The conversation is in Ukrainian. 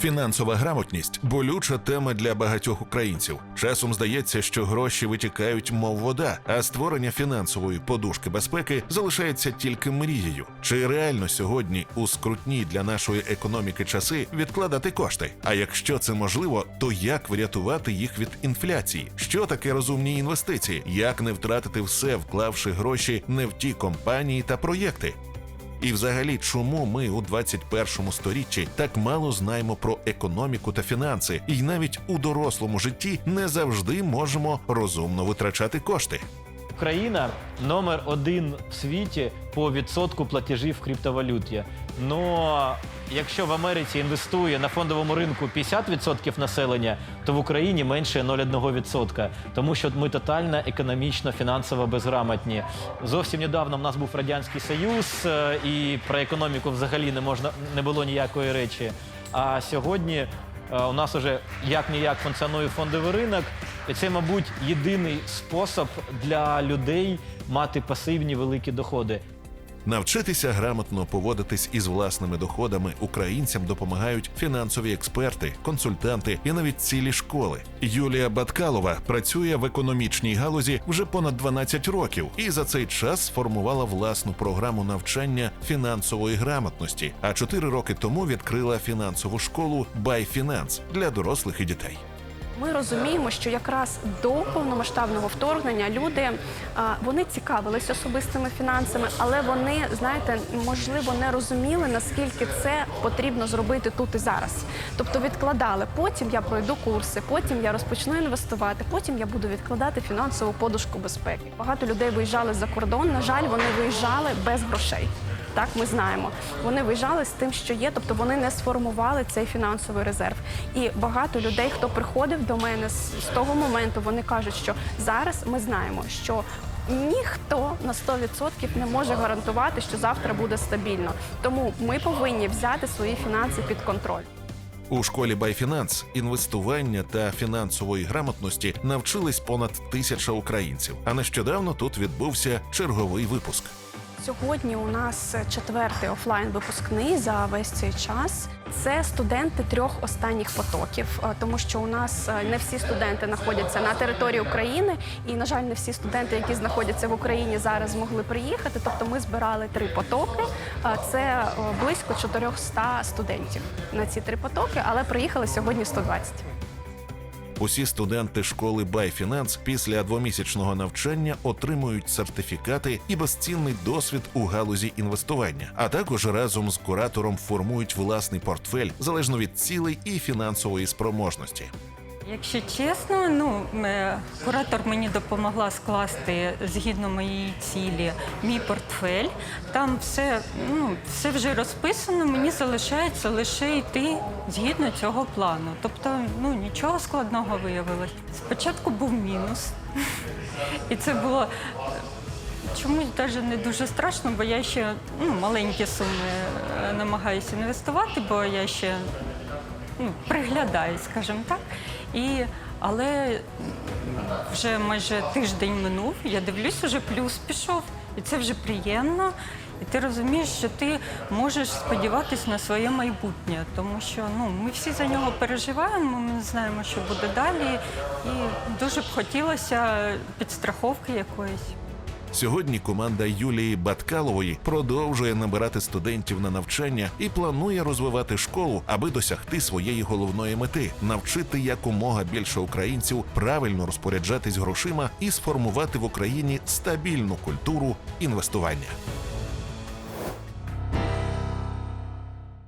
Фінансова грамотність болюча тема для багатьох українців. Часом здається, що гроші витікають, мов вода, а створення фінансової подушки безпеки залишається тільки мрією. Чи реально сьогодні у скрутні для нашої економіки часи відкладати кошти? А якщо це можливо, то як врятувати їх від інфляції? Що таке розумні інвестиції? Як не втратити все, вклавши гроші не в ті компанії та проєкти? І взагалі, чому ми у 21 сторіччі так мало знаємо про економіку та фінанси, і навіть у дорослому житті не завжди можемо розумно витрачати кошти? Україна номер один в світі по відсотку платежів в криптовалюті. Но якщо в Америці інвестує на фондовому ринку 50% населення, то в Україні менше 0,1%. Тому що ми тотально економічно, фінансово безграмотні. Зовсім недавно в нас був радянський союз, е, і про економіку взагалі не можна не було ніякої речі. А сьогодні у нас вже як ніяк функціонує фондовий ринок, і це, мабуть, єдиний спосіб для людей мати пасивні великі доходи. Навчитися грамотно поводитись із власними доходами українцям допомагають фінансові експерти, консультанти і навіть цілі школи. Юлія Баткалова працює в економічній галузі вже понад 12 років і за цей час сформувала власну програму навчання фінансової грамотності. А 4 роки тому відкрила фінансову школу ByFinance для дорослих і дітей. Ми розуміємо, що якраз до повномасштабного вторгнення люди вони цікавились особистими фінансами, але вони, знаєте, можливо, не розуміли наскільки це потрібно зробити тут і зараз. Тобто відкладали. Потім я пройду курси, потім я розпочну інвестувати, потім я буду відкладати фінансову подушку безпеки. Багато людей виїжджали за кордон. На жаль, вони виїжджали без грошей. Так, ми знаємо. Вони виїжджали з тим, що є, тобто вони не сформували цей фінансовий резерв. І багато людей, хто приходив до мене з, того моменту, вони кажуть, що зараз ми знаємо, що ніхто на 100% не може гарантувати, що завтра буде стабільно. Тому ми повинні взяти свої фінанси під контроль. У школі ByFinance інвестування та фінансової грамотності навчились понад тисяча українців. А нещодавно тут відбувся черговий випуск. Сьогодні у нас четвертий офлайн випускний за весь цей час. Це студенти трьох останніх потоків, е, тому що у нас е, не всі студенти знаходяться на території України, і на жаль, не всі студенти, які знаходяться в Україні, зараз змогли приїхати. Тобто, ми збирали три потоки. Е, Це близько 400 студентів на ці три потоки, але приїхали сьогодні 120. Усі студенти школи Байфінанс після двомісячного навчання отримують сертифікати і безцінний досвід у галузі інвестування, а також разом з куратором формують власний портфель залежно від цілей і фінансової спроможності. Якщо чесно, ну е, куратор мені допомогла скласти згідно моєї цілі мій портфель. Там все, ну, все вже розписано. Мені залишається лише йти згідно цього плану. Тобто, ну нічого складного виявилось. Спочатку був мінус, і це було. е, Чомусь навіть не дуже страшно, бо я ще ну, маленькі суми е, намагаюся інвестувати, бо я ще ну, приглядаю, скажімо так. І, але вже майже тиждень минув, я дивлюсь, вже плюс пішов, і це вже приємно. І ти розумієш, що ти можеш сподіватися на своє майбутнє, тому що ну, ми всі за нього переживаємо, ми не знаємо, що буде далі. І дуже б хотілося підстраховки якоїсь. Сьогодні команда Юлії Баткалової продовжує набирати студентів на навчання і планує розвивати школу, аби досягти своєї головної мети навчити якомога більше українців правильно розпоряджатись грошима і сформувати в Україні стабільну культуру інвестування.